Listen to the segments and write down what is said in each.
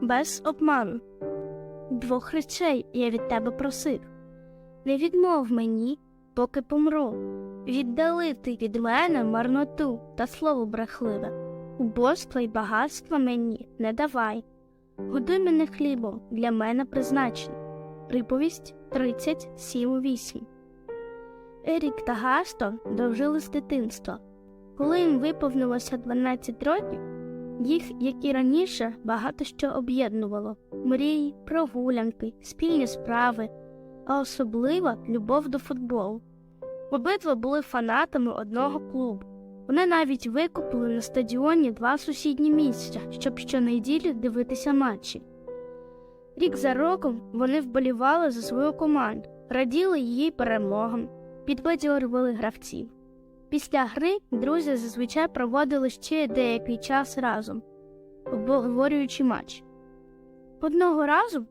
без обману. Двох речей я від тебе просив. Не відмов мені, поки помру. Віддали ти від мене марноту та слово брехливе. Убожства й багатства мені не давай. Годуй мене хлібом для мене призначений. Приповість 37.8 Ерік та Гастон дожили з дитинства. Коли їм виповнилося 12 років, їх, як і раніше, багато що об'єднувало мрії, прогулянки, спільні справи, а особливо любов до футболу. Обидва були фанатами одного клубу. Вони навіть викупили на стадіоні два сусідні місця, щоб щонеділі дивитися матчі. Рік за роком вони вболівали за свою команду, раділи її перемогам, підбадьорювали гравців. Після гри друзі зазвичай проводили ще деякий час разом, обговорюючи матч. Одного разу,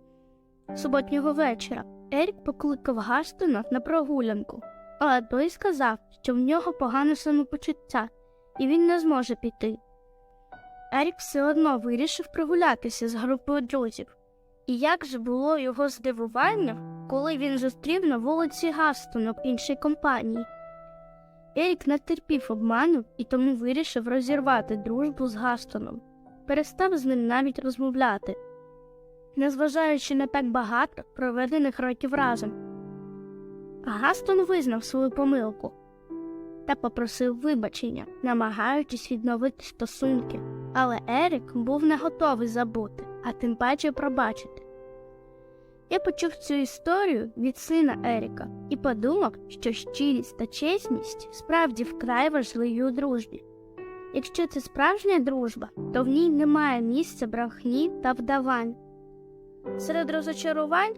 суботнього вечора, Ерік покликав Гастона на прогулянку, але той сказав, що в нього погане самопочуття, і він не зможе піти. Ерік все одно вирішив прогулятися з групою друзів. І як же було його здивування, коли він зустрів на вулиці Гастона в іншій компанії. Ерік не терпів обману і тому вирішив розірвати дружбу з Гастоном, перестав з ним навіть розмовляти, незважаючи на так багато проведених років разом. Гастон визнав свою помилку та попросив вибачення, намагаючись відновити стосунки. Але Ерік був не готовий забути, а тим паче пробачити. Я почув цю історію від сина Еріка і подумав, що щирість та чесність справді вкрай важливі у дружбі. Якщо це справжня дружба, то в ній немає місця брехні та вдавань. Серед розочарувань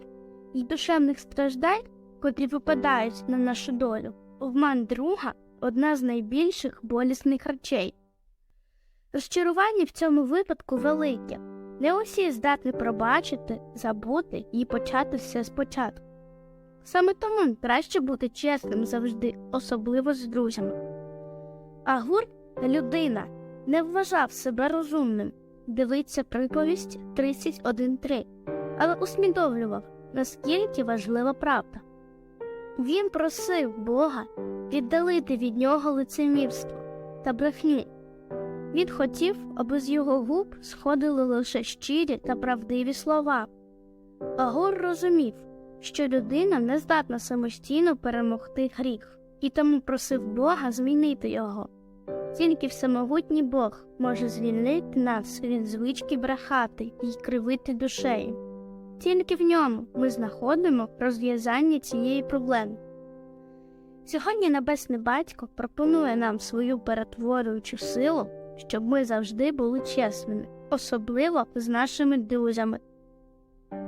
і душевних страждань, котрі випадають на нашу долю, обман друга одна з найбільших болісних речей. Розчарування в цьому випадку велике. Не усі здатні пробачити, забути і почати все спочатку. Саме тому краще бути чесним завжди, особливо з друзями. А гурт людина не вважав себе розумним, дивиться приповість 31.3, але усвідомлював, наскільки важлива правда. Він просив Бога віддалити від нього лицемірство та брехню. Він хотів, аби з його губ сходили лише щирі та правдиві слова. Агор розумів, що людина не здатна самостійно перемогти гріх, і тому просив Бога змінити його. Тільки всемогутній Бог може звільнити нас від звички брехати і кривити душею. Тільки в ньому ми знаходимо розв'язання цієї проблеми. Сьогодні Небесний Батько пропонує нам свою перетворюючу силу щоб ми завжди були чесними, особливо з нашими друзями.